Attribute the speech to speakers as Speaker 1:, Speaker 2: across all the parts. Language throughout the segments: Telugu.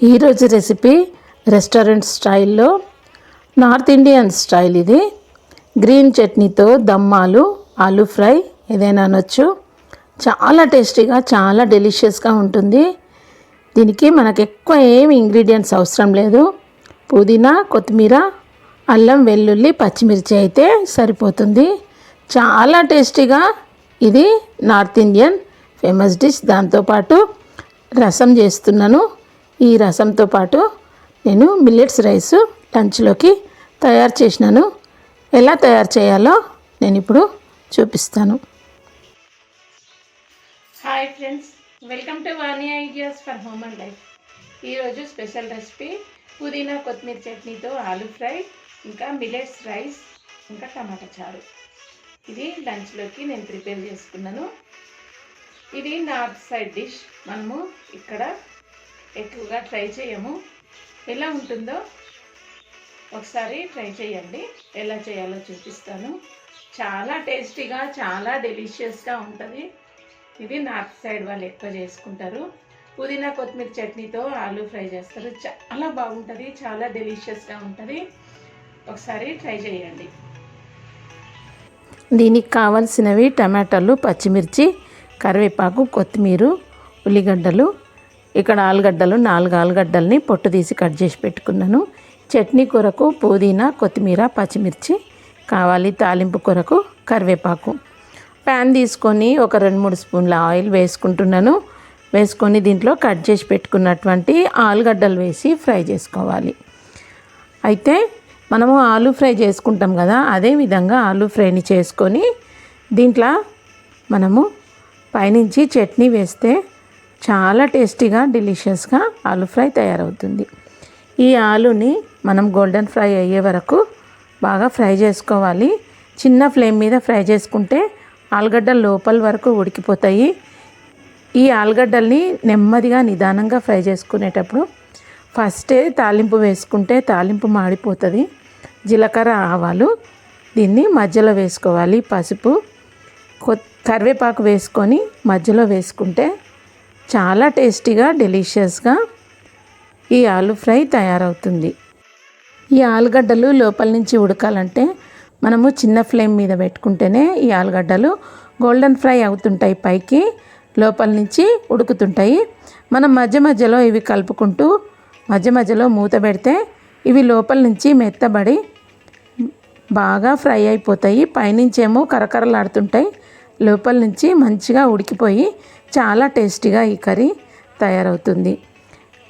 Speaker 1: ఈరోజు రెసిపీ రెస్టారెంట్ స్టైల్లో నార్త్ ఇండియన్ స్టైల్ ఇది. గ్రీన్ చట్నీతో దమ్మాలు ఆలు ఫ్రై ఏదైనా అనొచ్చు. చాలా టేస్టీగా చాలా డెలిషియస్గా ఉంటుంది. దీనికి మనకు ఎక్కువ ఏమి ఇంగ్రీడియంట్స్ అవసరం లేదు. పుదీనా కొత్తిమీర అల్లం వెల్లుల్లి పచ్చిమిర్చి అయితే సరిపోతుంది. చాలా టేస్టీగా ఇది నార్త్ ఇండియన్ ఫేమస్ డిష్. దాంతోపాటు రసం చేస్తున్నాను. ఈ రసంతో పాటు నేను మిల్లెట్స్ రైస్ లంచ్లోకి తయారు చేసినాను. ఎలా తయారు చేయాలో నేను ఇప్పుడు చూపిస్తాను. Hi friends welcome to Vani ideas for home and life. ఈరోజు స్పెషల్ రెసిపీ పుదీనా కొత్తిమీర చట్నీతో ఆలూ ఫ్రై ఇంకా మిల్లెట్స్ రైస్ ఇంకా టమాటా చారు. ఇది లంచ్లోకి నేను ప్రిపేర్ చేసుకున్నాను. ఇది నార్త్ సైడ్ డిష్. మనము ఇక్కడ ఎక్కువగా ట్రై చేయము. ఎలా ఉంటుందో ఒకసారి ట్రై చేయండి. ఎలా చేయాలో చూపిస్తాను. చాలా టేస్టీగా చాలా డెలిషియస్గా ఉంటుంది. ఇది నార్త్ సైడ్ వాళ్ళు ఎక్కువ చేసుకుంటారు. పుదీనా కొత్తిమీర చట్నీతో ఆలు ఫ్రై చేస్తారు. చాలా బాగుంటుంది చాలా డెలిషియస్గా ఉంటుంది. ఒకసారి ట్రై చేయండి. దీనికి కావలసినవి టమాటాలు పచ్చిమిర్చి కరివేపాకు కొత్తిమీర ఉల్లిగడ్డలు ఇక్కడ ఆలుగడ్డలు నాలుగు ఆలుగడ్డల్ని పొట్టు తీసి కట్ చేసి పెట్టుకున్నాను. చట్నీ కొరకు పుదీనా కొత్తిమీర పచ్చిమిర్చి కావాలి తాలింపు కొరకు కరివేపాకు. ప్యాన్ తీసుకొని ఒక రెండు మూడు స్పూన్ల ఆయిల్ వేసుకుంటున్నాను. వేసుకొని దీంట్లో కట్ చేసి పెట్టుకున్నటువంటి ఆలుగడ్డలు వేసి ఫ్రై చేసుకోవాలి. అయితే మనము ఆలు ఫ్రై చేసుకుంటాం కదా అదే విధంగా ఆలు ఫ్రైని చేసుకొని దీంట్లో మనము పైనుంచి చట్నీ వేస్తే చాలా టేస్టీగా డెలిషియస్గా ఆలు ఫ్రై తయారవుతుంది. ఈ ఆలుని మనం గోల్డెన్ ఫ్రై అయ్యే వరకు బాగా ఫ్రై చేసుకోవాలి. చిన్న ఫ్లేమ్ మీద ఫ్రై చేసుకుంటే ఆలుగడ్డ లోపల వరకు ఉడికిపోతాయి. ఈ ఆలుగడ్డల్ని నెమ్మదిగా నిదానంగా ఫ్రై చేసుకునేటప్పుడు ఫస్టే తాలింపు వేసుకుంటే తాలింపు మాడిపోతుంది. జీలకర్ర ఆవాలు దీన్ని మధ్యలో వేసుకోవాలి. పసుపు కరివేపాకు వేసుకొని మధ్యలో వేసుకుంటే చాలా టేస్టీగా డెలిషియస్గా ఈ ఆలు ఫ్రై తయారవుతుంది. ఈ ఆలుగడ్డలు లోపల నుంచి ఉడకాలంటే మనము చిన్న ఫ్లేమ్ మీద పెట్టుకుంటేనే ఈ ఆలుగడ్డలు గోల్డెన్ ఫ్రై అవుతుంటాయి పైకి లోపల నుంచి ఉడుకుతుంటాయి. మనం మధ్య మధ్యలో ఇవి కలుపుకుంటూ మధ్య మధ్యలో మూత పెడితే ఇవి లోపల నుంచి మెత్తబడి బాగా ఫ్రై అయిపోతాయి. పైనుంచేమో కరకరలాడుతుంటాయి. లోపల నుంచి మంచిగా ఉడికిపోయి చాలా టేస్టీగా ఈ కర్రీ తయారవుతుంది.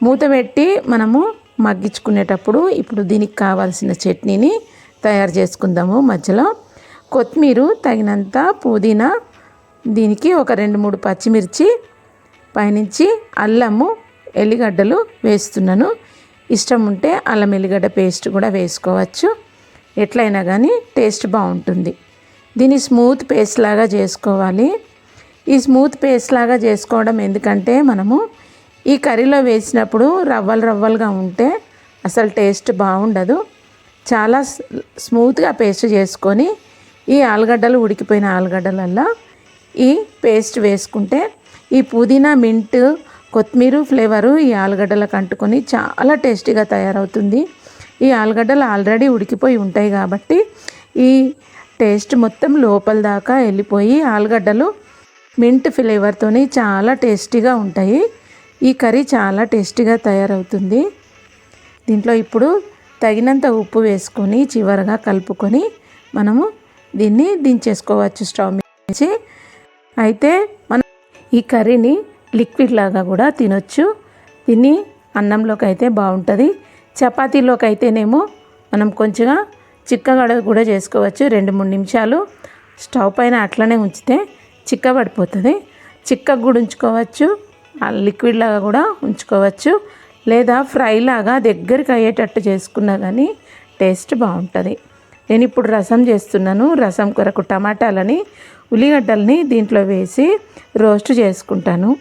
Speaker 1: మూత పెట్టి మనము మగ్గించుకునేటప్పుడు ఇప్పుడు దీనికి కావాల్సిన చట్నీని తయారు చేసుకుందాము. మధ్యలో కొత్తిమీర తగినంత పుదీనా దీనికి ఒక రెండు మూడు పచ్చిమిర్చి పైనుంచి అల్లము ఎల్లిగడ్డలు వేస్తున్నాను. ఇష్టం ఉంటే అల్లం ఎల్లిగడ్డ పేస్ట్ కూడా వేసుకోవచ్చు. ఎట్లయినా కానీ టేస్ట్ బాగుంటుంది. దీన్ని స్మూత్ పేస్ట్ లాగా చేసుకోవాలి. ఈ స్మూత్ పేస్ట్ లాగా చేసుకోవడం ఎందుకంటే మనము ఈ కర్రీలో వేసినప్పుడు రవ్వలు రవ్వలుగా ఉంటే అసలు టేస్ట్ బాగుండదు. చాలా స్మూత్గా పేస్ట్ చేసుకొని ఈ ఆలుగడ్డలు ఉడికిపోయిన ఆలుగడ్డలల్లో ఈ పేస్ట్ వేసుకుంటే ఈ పుదీనా మింట్ కొత్తిమీర ఫ్లేవరు ఈ ఆలుగడ్డలకు అంటుకొని చాలా టేస్టీగా తయారవుతుంది. ఈ ఆలుగడ్డలు ఆల్రెడీ ఉడికిపోయి ఉంటాయి కాబట్టి ఈ టేస్ట్ మొత్తం లోపల దాకా వెళ్ళిపోయి ఆలుగడ్డలు మింట్ ఫ్లేవర్తోని చాలా టేస్టీగా ఉంటాయి. ఈ కర్రీ చాలా టేస్టీగా తయారవుతుంది. దీంట్లో ఇప్పుడు తగినంత ఉప్పు వేసుకొని చివరగా కలుపుకొని మనము దీన్ని దించేసుకోవచ్చు స్టవ్ మీద అయితే మనం ఈ కర్రీని లిక్విడ్ లాగా కూడా తినొచ్చు. దీన్ని అన్నంలోకి అయితే బాగుంటుంది. చపాతీలోకి అయితేనేమో మనం కొంచెంగా చిక్కగడ కూడా చేసుకోవచ్చు. రెండు మూడు నిమిషాలు స్టవ్ పైన అట్లనే ఉంచితే చిక్కబడిపోతుంది. చిక్క కూడా ఉంచుకోవచ్చు. లిక్విడ్ లాగా కూడా ఉంచుకోవచ్చు. లేదా ఫ్రై లాగా దగ్గరికి అయ్యేటట్టు చేసుకున్నా కానీ టేస్ట్ బాగుంటుంది. నేను ఇప్పుడు రసం చేస్తున్నాను. రసం కొరకు టమాటాలని ఉల్లిగడ్డల్ని దీంట్లో వేసి రోస్ట్ చేసుకుంటాను.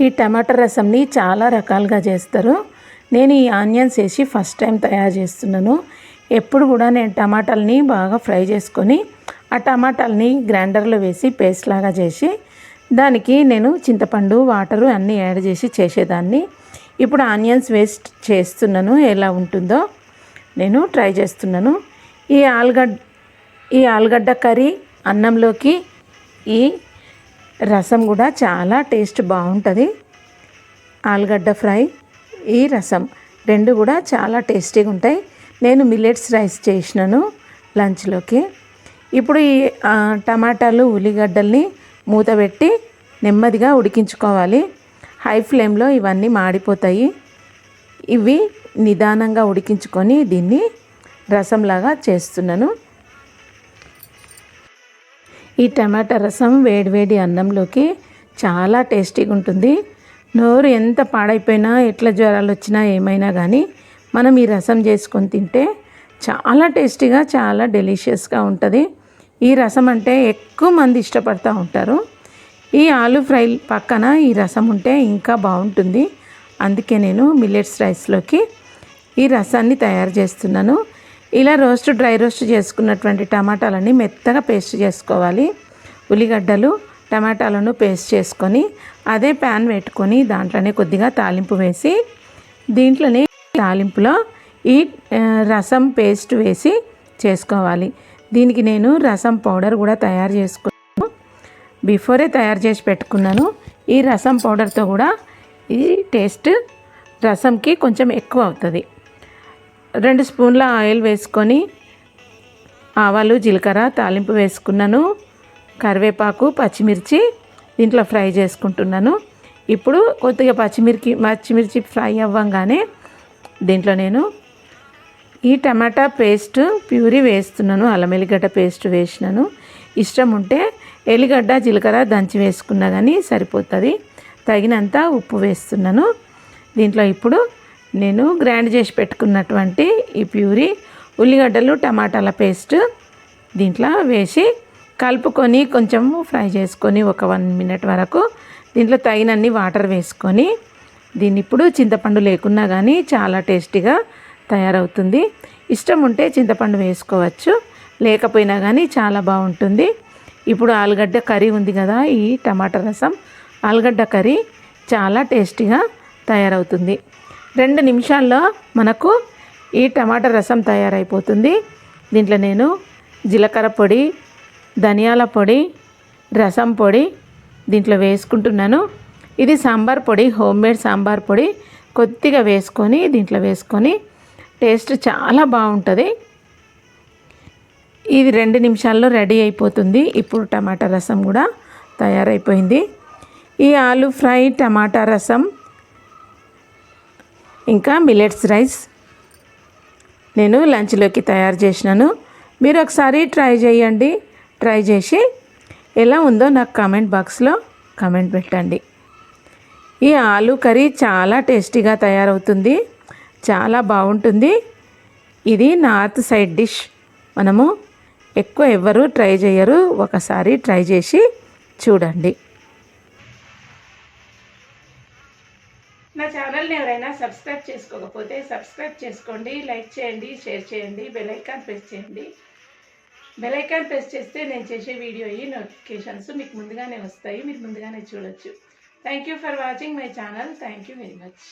Speaker 1: ఈ టమాటా రసంని చాలా రకాలుగా చేస్తారు. నేను ఈ ఆనియన్స్ వేసి ఫస్ట్ టైం తయారు చేస్తున్నాను. ఎప్పుడు కూడా నేను టమాటాలని బాగా ఫ్రై చేసుకొని ఆ టమాటాలని గ్రైండర్లో వేసి పేస్ట్ లాగా చేసి దానికి నేను చింతపండు వాటరు అన్నీ యాడ్ చేసి చేసేదాన్ని. ఇప్పుడు ఆనియన్స్ వేస్ట్ చేస్తున్నాను ఎలా ఉంటుందో నేను ట్రై చేస్తున్నాను. ఈ ఆలుగడ్డ ఈ ఆలుగడ్డ కర్రీ అన్నంలోకి ఈ రసం కూడా చాలా టేస్ట్ బాగుంటుంది. ఆలుగడ్డ ఫ్రై ఈ రసం రెండు కూడా చాలా టేస్టీగా ఉంటాయి నేను మిల్లెట్స్ రైస్ చేసినాను లంచ్లోకి. ఇప్పుడు ఈ టమాటాలు ఉల్లిగడ్డల్ని మూత పెట్టి నెమ్మదిగా ఉడికించుకోవాలి. హై ఫ్లేమ్లో ఇవన్నీ మాడిపోతాయి. ఇవి నిదానంగా ఉడికించుకొని దీన్ని రసంలాగా చేస్తున్నాను. ఈ టమాటా రసం వేడివేడి అన్నంలోకి చాలా టేస్టీగా ఉంటుంది. నోరు ఎంత పాడైపోయినా ఎట్లా జ్వరాలు వచ్చినా ఏమైనా కానీ మనం ఈ రసం చేసుకొని తింటే చాలా టేస్టీగా చాలా డెలిషియస్గా ఉంటుంది. ఈ రసం అంటే ఎక్కువ మంది ఇష్టపడుతూ ఉంటారు. ఈ ఆలు ఫ్రై పక్కన ఈ రసం ఉంటే ఇంకా బాగుంటుంది. అందుకే నేను మిల్లెట్స్ రైస్లోకి ఈ రసాన్ని తయారు చేస్తున్నాను. ఇలా రోస్ట్ డ్రై రోస్ట్ చేసుకున్నటువంటి టమాటాలని మెత్తగా పేస్ట్ చేసుకోవాలి. ఉల్లిగడ్డలు టమాటాలను పేస్ట్ చేసుకొని అదే ప్యాన్ పెట్టుకొని దాంట్లోనే కొద్దిగా తాలింపు వేసి దీంట్లోనే తాలింపులో ఈ రసం పేస్ట్ వేసి చేసుకోవాలి. దీనికి నేను రసం పౌడర్ కూడా తయారు చేసుకున్నాను. బిఫోరే తయారు చేసి పెట్టుకున్నాను. ఈ రసం పౌడర్తో కూడా ఈ టేస్ట్ రసంకి కొంచెం ఎక్కువ అవుతుంది. రెండు స్పూన్ల ఆయిల్ వేసుకొని ఆవాలు జీలకర్ర తాలింపు వేసుకున్నాను. కరివేపాకు పచ్చిమిర్చి దీంట్లో ఫ్రై చేసుకుంటున్నాను. ఇప్పుడు కొద్దిగా పచ్చిమిర్చి పచ్చిమిర్చి ఫ్రై అవ్వంగానే దీంట్లో నేను ఈ టమాటా పేస్ట్ ప్యూరీ వేస్తున్నాను అల్లం ఎల్లిగడ్డ పేస్ట్ వేసినాను. ఇష్టం ఉంటే ఎల్లిగడ్డ జీలకర్ర దంచి వేసుకున్నా కానీ సరిపోతుంది. తగినంత ఉప్పు వేస్తున్నాను. దీంట్లో ఇప్పుడు నేను గ్రైండ్ చేసి పెట్టుకున్నటువంటి ఈ ప్యూరీ ఉల్లిగడ్డలు టమాటాల పేస్ట్ దీంట్లో వేసి కలుపుకొని కొంచెం ఫ్రై చేసుకొని ఒక వన్ మినిట్ వరకు దీంట్లో తగినన్ని వాటర్ వేసుకొని దీన్ని ఇప్పుడు చింతపండు లేకున్నా కానీ చాలా టేస్టీగా తయారవుతుంది. ఇష్టం ఉంటే చింతపండు వేసుకోవచ్చు. లేకపోయినా కానీ చాలా బాగుంటుంది. ఇప్పుడు ఆలుగడ్డ కర్రీ ఉంది కదా ఈ టమాటా రసం. ఆలుగడ్డ కర్రీ చాలా టేస్టీగా తయారవుతుంది. రెండు నిమిషాల్లో మనకు ఈ టమాటా రసం తయారైపోతుంది. దీంట్లో నేను జీలకర్ర పొడి ధనియాల పొడి రసం పొడి దీంట్లో వేసుకుంటున్నాను. ఇది సాంబార్ పొడి హోమ్ మేడ్ సాంబార్ పొడి. కొద్దిగా వేసుకొని దీంట్లో వేసుకొని టేస్ట్ చాలా బాగుంటుంది. ఇది రెండు నిమిషాల్లో రెడీ అయిపోతుంది. ఇప్పుడు టమాటా రసం కూడా తయారైపోయింది. ఈ ఆలు ఫ్రై టమాటా రసం ఇంకా మిల్లెట్స్ రైస్ నేను లంచ్లోకి తయారు చేసినాను. మీరు ఒకసారి ట్రై చేయండి. ట్రై చేసి ఎలా ఉందో నాకు కామెంట్ బాక్స్లో కామెంట్ పెట్టండి. ఈ ఆలు కర్రీ చాలా టేస్టీగా తయారవుతుంది. చాలా బాగుంటుంది. ఇది నార్త్ సైడ్ డిష్. మనము ఎక్కువ ఎవ్వరు ట్రై చేయరు. ఒకసారి ట్రై చేసి చూడండి. నా ఛానల్ని ఎవరైనా సబ్స్క్రైబ్ చేసుకోకపోతే సబ్స్క్రైబ్ చేసుకోండి లైక్ చేయండి షేర్ చేయండి బెలైకాన్ ప్రెస్ చేయండి. బెల్ ప్రెస్ చేస్తే నేను చేసే వీడియో ఈ నోటిఫికేషన్స్ మీకు ముందుగానే వస్తాయి. మీరు ముందుగానే చూడొచ్చు. Thank you for watching my channel thank you very much